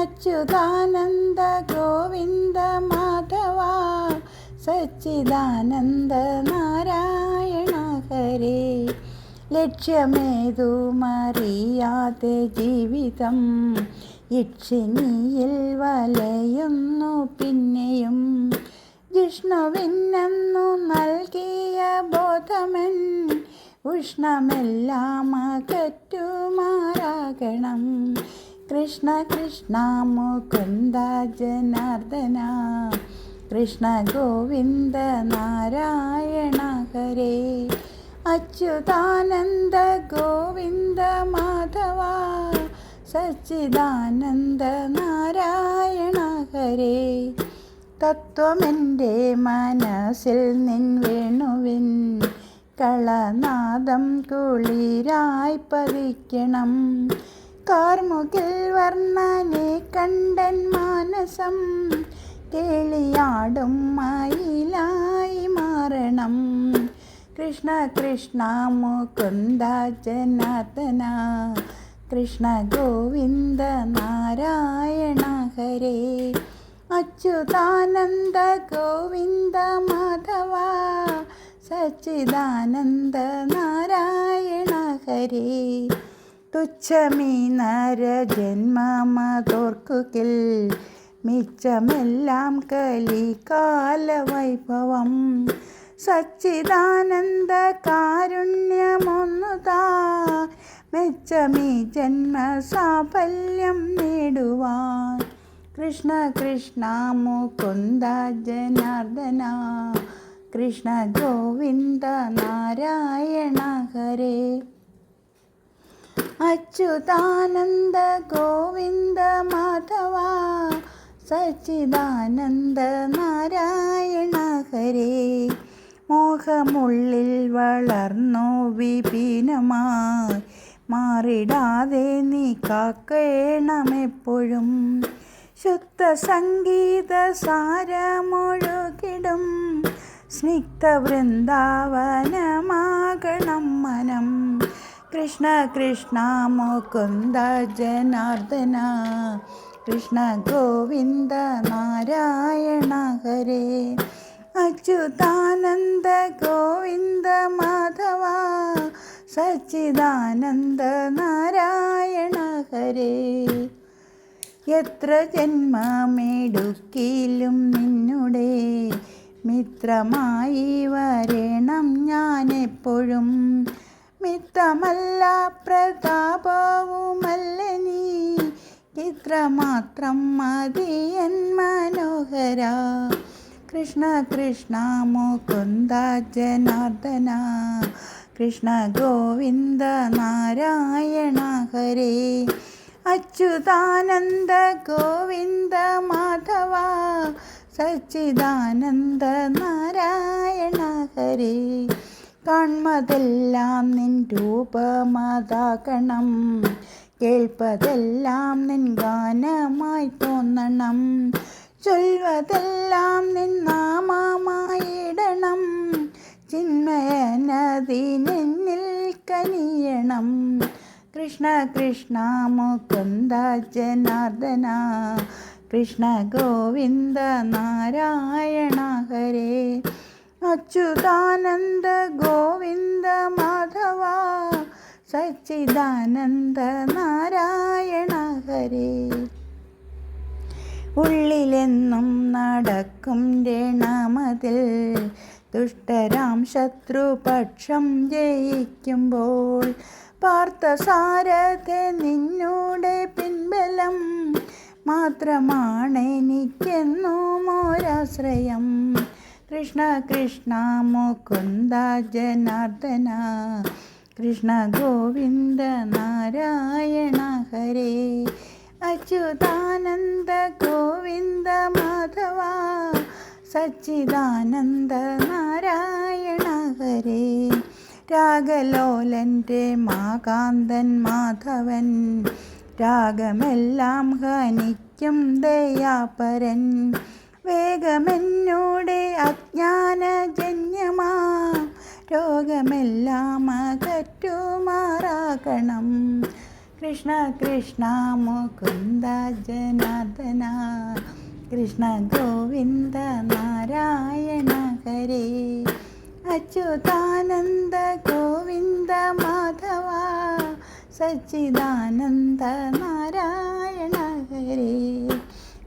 അച്യുതാനന്ദ ഗോവിന്ദ മാധവ സച്ചിദാനന്ദ നാരായണ ഹരേ. ലക്ഷ്യമേതുമറിയാതെ ജീവിതം ഇക്ഷിനിയിൽ വലയുന്നു പിന്നെയും. ജിഷ്ണുവിന്നു നൽകിയ ബോധമൻ ഉഷ്ണമെല്ലാം അകറ്റുമാറാകണം. കൃഷ്ണ കൃഷ്ണ മുകുന്ദ ജനാർദ്ദന. കൃഷ്ണ ഗോവിന്ദ നാരായണ ഹരേ. അച്യുതാനന്ദ ഗോവിന്ദ മാധവ. സച്ചിദാനന്ദ നാരായണ ഹരേ. തത്വമെന്റെ മനസ്സിൽ നിൻ വേണുവിൻ കളനാദം കുളിരായി പതിക്കണം. കാർമുകിൽ വർണനെ കണ്ടൻ മാനസം കേളിയാടും മയിലായി മാറണം. കൃഷ്ണ കൃഷ്ണ മുകുന്ദ ജനാർദ്ദന കൃഷ്ണ ഗോവിന്ദ നാരായണ ഹരേ. അച്യുതാനന്ദ ഗോവിന്ദ മാധവ സച്ചിദാനന്ദ നാരായണ ഹരേ. തുച്ഛമീ നരജന്മമതോർക്കുകിൽ മിച്ചമെല്ലാം കലികാല വൈഭവം സച്ചിദാനന്ദ കാരുണ്യമൊന്നുതാ മെച്ചമീ ജന്മ സാഫല്യം നേടുവാൻ. കൃഷ്ണ കൃഷ്ണ മുകുന്ദ ജനാർദ്ദന കൃഷ്ണ ഗോവിന്ദ നാരായണ ഹരേ. അച്യുതാനന്ദ ഗോവിന്ദ മാധവ സച്ചിദാനന്ദ നാരായണ ഹരേ. മോഹമുള്ളിൽ വളർന്നു വിപിനമായി മാറിടാതെ നീ കാക്കേണമെപ്പോഴും. ശുദ്ധ സംഗീത സാരമൊഴുകിടും സ്നിഗ്ധ വൃന്ദാവനമാകണം മനം. കൃഷ്ണ കൃഷ്ണ മുകുന്ദ ജനാർദ്ദന. കൃഷ്ണ ഗോവിന്ദ നാരായണ ഹരേ. അച്യുതാനന്ദ ഗോവിന്ദ മാധവ. സച്ചിദാനന്ദ നാരായണ ഹരേ. എത്ര ജന്മമെടുക്കിലും നിന്നുടെ. മിത്രമായി മിത്രമല്ല പ്രതാപവുമല്ല നീ? ഇത്രമാത്രം മതിയൻ മനോഹര. കൃഷ്ണ കൃഷ്ണ മുകുന്ദ ജനാർദ്ദന. കൃഷ്ണ ഗോവിന്ദ നാരായണ ഹരേ. അച്യുതാനന്ദ ഗോവിന്ദ മാധവ. സച്ചിദാനന്ദ നാരായണ ഹരേ. കാൺമതെല്ലാം നിൻ രൂപമതാകണം. കേൾപ്പതെല്ലാം നിൻ ഗാനമായി തോന്നണം. ചൊൽവതെല്ലാം നിൻ നാമമായിടണം ചിന്മയനതിനെന്നിൽ കനിയണം. കൃഷ്ണ കൃഷ്ണ മുകുന്ദ ജനാർദ്ദന. കൃഷ്ണ ഗോവിന്ദ നാരായണ ഹരേ. അച്യുതാനന്ദ ഗോവിന്ദ മാധവ സച്ചിദാനന്ദ നാരായണ ഹരേ. ഉള്ളിലെന്നും നടക്കും രണമതിൽ ദുഷ്ടരാം ശത്രുപക്ഷം ജയിക്കുമ്പോൾ. പാർത്ഥസാരഥെ നിന്നൂടെ പിൻബലം മാത്രമാണെനിക്കെന്നും ഒരാശ്രയം. കൃഷ്ണ കൃഷ്ണ മുകുന്ദ ജനാർദ്ദന. കൃഷ്ണ ഗോവിന്ദ നാരായണ ഹരേ. അച്യുതാനന്ദ ഗോവിന്ദ മാധവ. സച്ചിദാനന്ദ നാരായണ ഹരേ. രാഗലോലന്റെ മാകാന്തൻ മാധവൻ. രാഗമെല്ലാം ഹനിക്കും ദയാപരൻ. വേഗമെന്നോടെ അജ്ഞാനജന്യമാ. രോഗമെല്ലാം അകറ്റുമാറാകണം. കൃഷ്ണ കൃഷ്ണ മുകുന്ദ ജനാർദ്ദന. കൃഷ്ണ ഗോവിന്ദ നാരായണ ഹരേ. അച്യുതാനന്ദ ഗോവിന്ദ മാധവ. സച്ചിദാനന്ദ നാരായണ